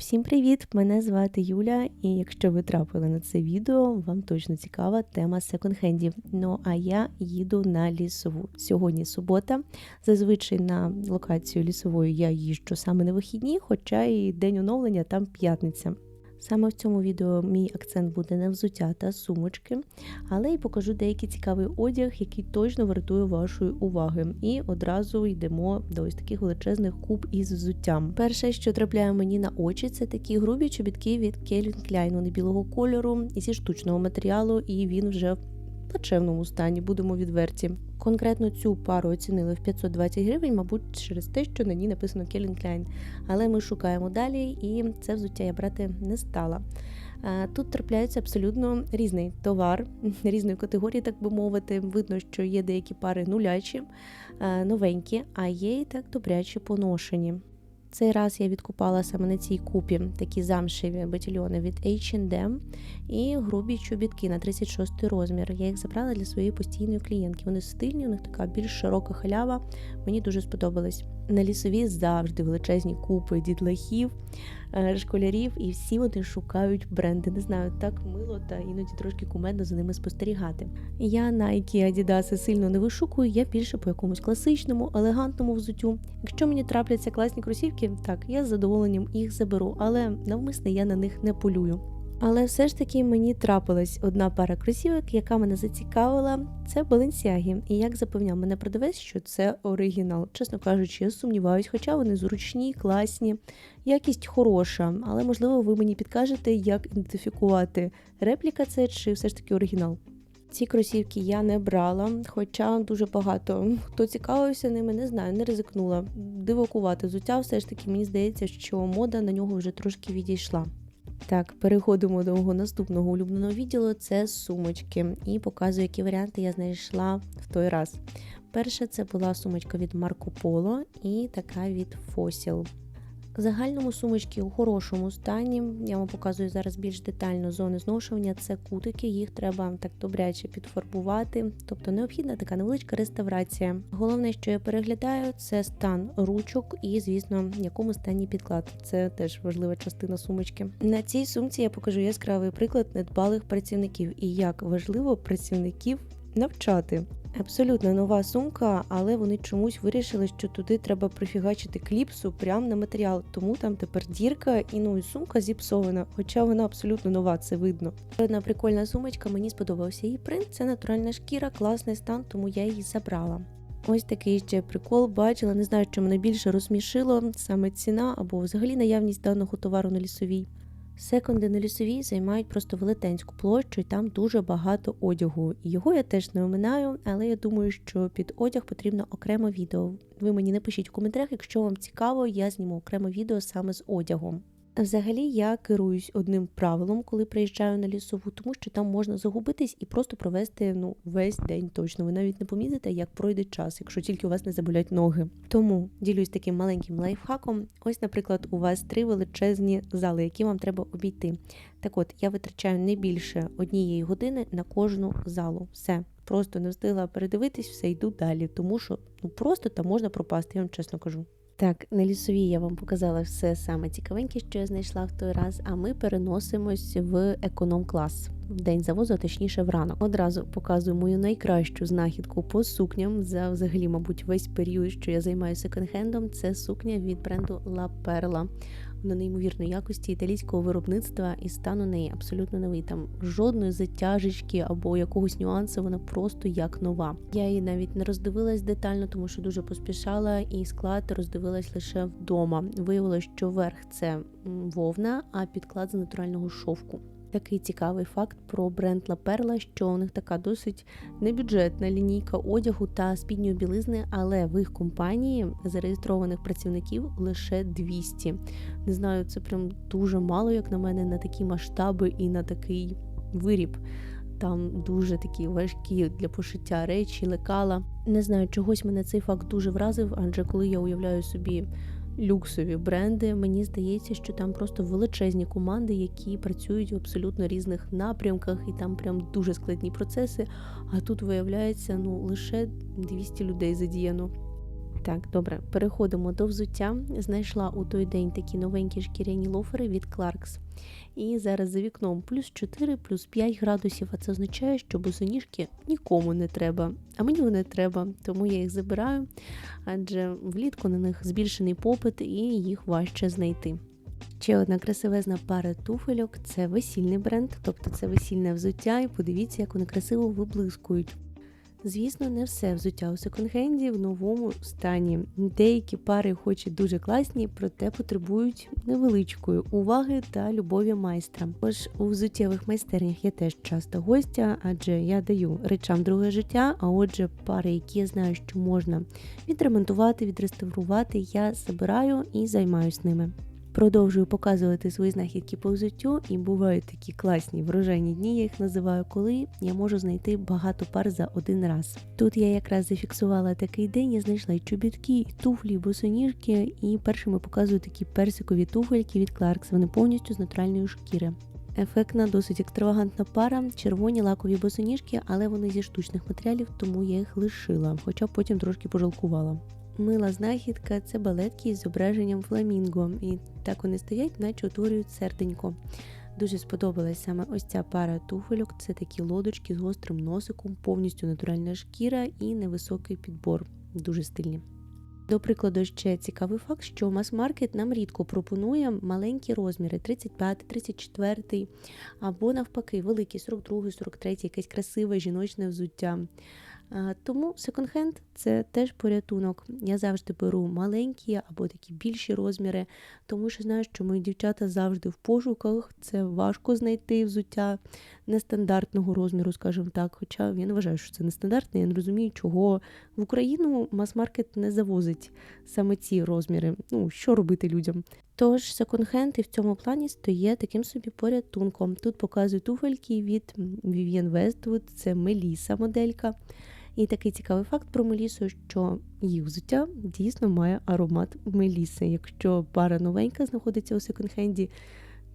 Всім привіт! Мене звати Юля, і якщо ви трапили на це відео, вам точно цікава тема секонд-хендів. Ну а я їду на лісову. Сьогодні субота. Зазвичай на локацію лісової я їжджу саме на вихідні, хоча і день оновлення там п'ятниця. Саме в цьому відео мій акцент буде на взуття та сумочки, але й покажу деякий цікавий одяг, який точно вартує вашої уваги. І одразу йдемо до ось таких величезних куб із взуттям. Перше, що трапляє мені на очі, це такі грубі чобітки від Calvin Klein. Вони білого кольору зі штучного матеріалу, і він вже плачевному стані, будемо відверті. Конкретно цю пару оцінили в 520 гривень, мабуть, через те, що на ній написано Calvin Klein. Але ми шукаємо далі, і це взуття я брати не стала. Тут трапляється абсолютно різний товар, різної категорії, так би мовити. Видно, що є деякі пари нулячі, новенькі, а є і так добряче поношені. Цей раз я відкупала саме на цій купі такі замшеві батільйони від H&M і грубі чобітки на 36 розмір. Я їх забрала для своєї постійної клієнтки. Вони стильні, у них така більш широка халява. Мені дуже сподобались. На лісові завжди величезні купи дітлахів, е, школярів, і всі вони шукають бренди. Не знаю, так мило та іноді трошки кумедно за ними спостерігати. Я Nike, Adidas сильно не вишукую, я більше по якомусь класичному, елегантному взуттю. Якщо мені трапляться класні кросівки, так я з задоволенням їх заберу, але навмисне я на них не полюю. Але все ж таки мені трапилась одна пара кросівок, яка мене зацікавила. Це Balenciaga. І як запевняв мене продавець, що це оригінал. Чесно кажучи, я сумніваюсь, хоча вони зручні, класні, якість хороша. Але можливо ви мені підкажете, як ідентифікувати репліка це чи все ж таки оригінал. Ці кросівки я не брала, хоча дуже багато хто цікавився ними, не знаю, не ризикнула. Дивакувати взуття, все ж таки мені здається, що мода на нього вже трошки відійшла. Так, переходимо до мого наступного улюбленого відділу це сумочки. І показую, які варіанти я знайшла в той раз. Перша це була сумочка від Марко Поло і така від Fossil. Загальному сумочки у хорошому стані. Я вам показую зараз більш детально зони зношування. Це кутики, їх треба так добряче підфарбувати, тобто необхідна така невеличка реставрація. Головне, що я переглядаю, це стан ручок і, звісно, в якому стані підклад. Це теж важлива частина сумочки. На цій сумці я покажу яскравий приклад недбалих працівників і як важливо працівників навчати. Абсолютно нова сумка, але вони чомусь вирішили, що туди треба прифігачити кліпсу прямо на матеріал, тому там тепер дірка і ну і сумка зіпсована, хоча вона абсолютно нова, це видно. Одна прикольна сумочка, мені сподобався її принт. Це натуральна шкіра, класний стан, тому я її забрала. Ось такий ще прикол бачила. Не знаю, що мене більше розсмішило саме ціна або взагалі наявність даного товару на лісовій. Секонди на лісовій займають просто велетенську площу, і там дуже багато одягу. Його я теж не оминаю, але я думаю, що під одяг потрібно окремо відео. Ви мені напишіть в коментарях, якщо вам цікаво, я зніму окремо відео саме з одягом. Взагалі я керуюсь одним правилом, коли приїжджаю на лісову, тому що там можна загубитись і просто провести ну весь день точно. Ви навіть не помітите, як пройде час, якщо тільки у вас не заболять ноги. Тому ділюсь таким маленьким лайфхаком. Ось, наприклад, у вас три величезні зали, які вам треба обійти. Так от я витрачаю не більше однієї години на кожну залу. Все. Просто не встигла передивитись, все йду далі, тому що ну просто там можна пропасти, я вам чесно кажу. Так, на лісовій я вам показала все саме цікавеньке, що я знайшла в той раз. А ми переносимось в економ-клас в день завозу, а точніше ранок. Одразу показую мою найкращу знахідку по сукням за взагалі, мабуть, весь період, що я займаюся секонд-хендом. Це сукня від бренду La Perla. Вона неймовірної якості італійського виробництва і стан у неї абсолютно новий. Там жодної затяжечки або якогось нюансу, вона просто як нова. Я її навіть не роздивилась детально, тому що дуже поспішала, і склад роздивилась лише вдома. Виявилося, що верх це вовна, а підклад з натурального шовку. Такий цікавий факт про бренд La Perla, що у них така досить небюджетна лінійка одягу та спідньої білизни, але в їх компанії зареєстрованих працівників лише 200. Не знаю, це прям дуже мало, як на мене, на такі масштаби і на такий виріб. Там дуже такі важкі для пошиття речі, лекала. Не знаю, чогось мене цей факт дуже вразив, адже коли я уявляю собі люксові бренди. Мені здається, що там просто величезні команди, які працюють в абсолютно різних напрямках, і там прям дуже складні процеси. А тут виявляється ну лише 200 людей задіяно. Так, добре, переходимо до взуття. Знайшла у той день такі новенькі шкіряні лофери від Clarks. І зараз за вікном плюс 4, плюс 5 градусів, а це означає, що босоніжки нікому не треба. А мені вони треба, тому я їх забираю, адже влітку на них збільшений попит і їх важче знайти. Ще одна красивезна пара туфельок це весільний бренд, тобто це весільне взуття, і подивіться, як вони красиво виблискують. Звісно, не все взуття у секонд-хенді в новому стані. Деякі пари, хоч і дуже класні, проте потребують невеличкої уваги та любові майстра. Тож у взуттєвих майстернях я теж часто гостя, адже я даю речам друге життя. А отже, пари, які я знаю, що можна відремонтувати, відреставрувати, я забираю і займаюсь ними. Продовжую показувати свої знахідки по взуттю, і бувають такі класні врожайні дні, я їх називаю, коли я можу знайти багато пар за один раз. Тут я якраз зафіксувала такий день, я знайшла і чобітки, і туфлі, і босоніжки, і першими показую такі персикові туфельки від Clarks, Вони повністю з натуральної шкіри. Ефектна, досить екстравагантна пара, червоні лакові босоніжки, але вони зі штучних матеріалів, тому я їх лишила, хоча потім трошки пожалкувала. Мила знахідка це балетки з зображенням фламінго, і так вони стоять, наче утворюють серденько. Дуже сподобалась саме ось ця пара туфельок. Це такі лодочки з гострим носиком, повністю натуральна шкіра і невисокий підбор. Дуже стильні. До прикладу, ще цікавий факт, що мас-маркет нам рідко пропонує маленькі розміри 35, 34 або навпаки, великі 42, 43, якесь красиве жіночне взуття. Тому секонд-хенд – це теж порятунок. Я завжди беру маленькі або такі більші розміри, тому що знаю, що мої дівчата завжди в пошуках. Це важко знайти взуття нестандартного розміру, скажімо так. Хоча я не вважаю, що це нестандартне, я не розумію, чого в Україну мас-маркет не завозить саме ці розміри. Ну, що робити людям? Тож секонд-хенд і в цьому плані стає таким собі порятунком. Тут показую туфельки від Vivienne Westwood, це Меліса моделька. І такий цікавий факт про Мелісу, що їх взуття дійсно має аромат Меліси. Якщо пара новенька знаходиться у секонд-хенді,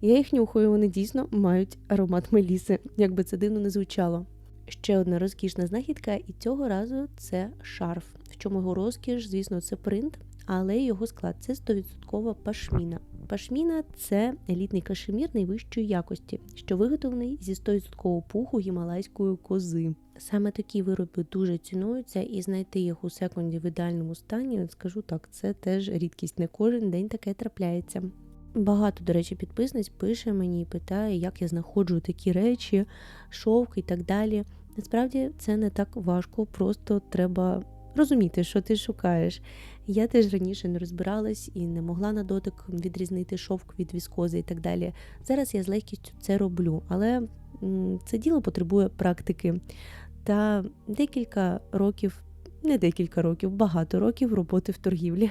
я їх нюхаю, вони дійсно мають аромат Меліси, як би це дивно не звучало. Ще одна розкішна знахідка, і цього разу це шарф. В чому його розкіш, звісно, це принт, але його склад це 100% пашміна. Пашміна це елітний кашемір найвищої якості, що виготовлений зі 100% пуху гімалайської кози. Саме такі вироби дуже цінуються, і знайти їх у секунді в ідеальному стані, скажу так, це теж рідкість. Не кожен день таке трапляється. Багато, до речі, підписниць пише мені і питає, як я знаходжу такі речі, шовк і так далі. Насправді це не так важко, просто треба розуміти, що ти шукаєш. Я теж раніше не розбиралась і не могла на дотик відрізнити шовк від віскози і так далі. Зараз я з легкістю це роблю, але це діло потребує практики та декілька років, не декілька років, багато років роботи в торгівлі.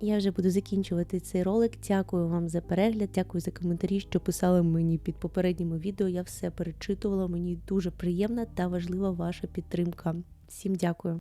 Я вже буду закінчувати цей ролик. Дякую вам за перегляд, дякую за коментарі, що писали мені під попередніми відео. Я все перечитувала. Мені дуже приємна та важлива ваша підтримка. Всім дякую.